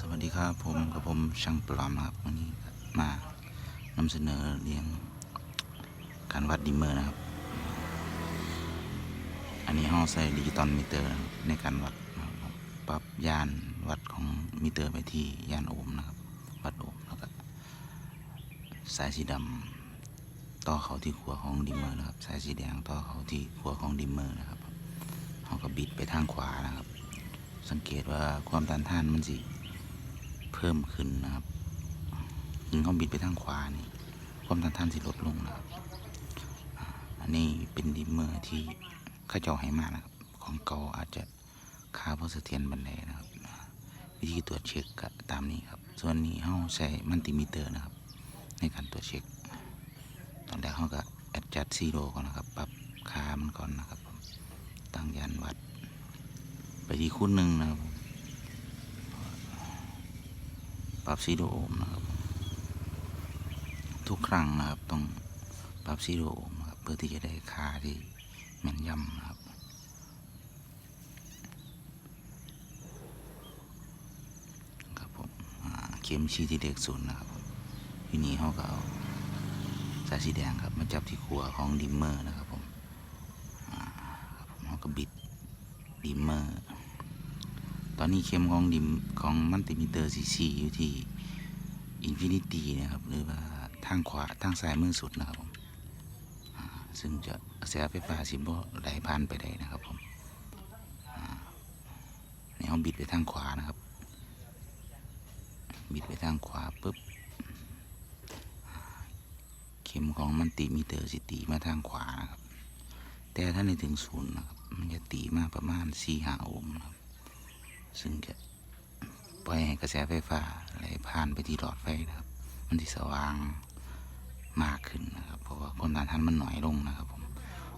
สวัสดีครับผมกับผมช่างปลอมนะครับวันนี้มานำเสนอเรื่องการวัดดิมเมอร์นะครับ อันนี้ห้องใส่ดิจิตอลมิเตอร์ในการวัดปรับยานวัดของมิเตอร์ไปที่ยานโอห์มนะครับ วัดโอห์มแล้วก็สายสีดำต่อเข้าที่ขัวของดิมเมอร์นะครับ สายสีแดงต่อเข้าที่ขัวของดิมเมอร์นะครับเขาก็บิดไปทางขวานะครับ สังเกตว่าความต้านทานมันสิ พิ่มขึ้นนะครับยิงเขาบิดไปทางขวานี่ความต้านทานสิลดลงนะครับอันนี้เป็นดิมเมอร์ที่ข้าเจ้าให้มานะครับ ของเก่าอาจจะค่าพอเสถียรบันไดนะครับ วิธีตรวจเช็คก็ตามนี้ครับ ส่วนนี้เขาใช้มัลติมิเตอร์นะครับ ในการตรวจเช็ค ตอนแรกเขาก็แอดจัดซีโร่ก่อนนะครับ ปรับค่ามันก่อนนะครับตั้งยานวัด ไปที่คูณหนึ่งนะครับผม ปรับซีโรโอมนะครับ ทุกครั้งนะครับต้องปรับซีโรโอมครับเพื่อที่จะได้ค่าที่แม่นยำนะครับครับผมเข็มชี้ที่เลขศูนย์นะครับผมทีนี้เขาก็เอาสายสีแดงครับมาจับที่ขัวของดิมเมอร์นะครับผมครับผมเขาก็บิดดิมเมอร์ ตอนนี้เข็มของดิมของมัลติมิเตอร์ซีซีอยู่ที่อินฟินิตี้นะครับ หรือว่าทางขวาทางซ้ายมือสุดนะครับผมซึ่งจะกระแสไฟฟ้าสิบไหลผ่านไปได้นะครับผมอ่านี่เอาบิดไปทางขวานะครับ บิดไปทางขวาปุ๊บเข็มของมันติมิเตอร์สิตีมาทางขวานะครับ แต่ถ้าในถึงศูนย์นะครับ มันจะตีมาประมาณสี่ห้าโอห์มนะครับ ซึ่งจะปล่อยให้กระแสไฟฟ้าไหลผ่านไปที่หลอดไฟนะครับ มันจะสว่างมากขึ้นนะครับ เพราะว่าความต้านทานมันหน่อยลงนะครับผม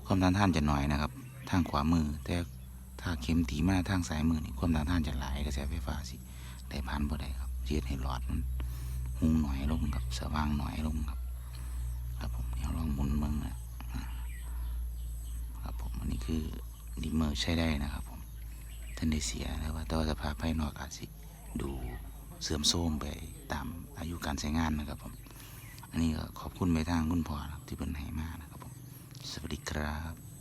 ความต้านทานจะหน่อยนะครับ ทางขวามือ แต่ถ้าเข็มตีมาทางซ้ายมือนี่ความต้านทานจะไหลกระแสไฟฟ้าสิไหลผ่านบ่ได้ครับเสียให้หลอดมันหุงหน่อยลงครับสว่างหน่อยลงครับ ครับผมเดี๋ยวลองหมุนเบิ่งนะครับผมอันนี้คือดิมเมอร์ใช้ได้นะครับผม นได้เสียนะว่าแต่ว่าสภาพภายนอกอาจสิดูเสื่อมโทรมไปตามอายุการใช้งานนะครับผม อันนี้ก็ขอบคุณไปทางคุณพ่อที่เป็นให้มานะครับผม สวัสดีครับ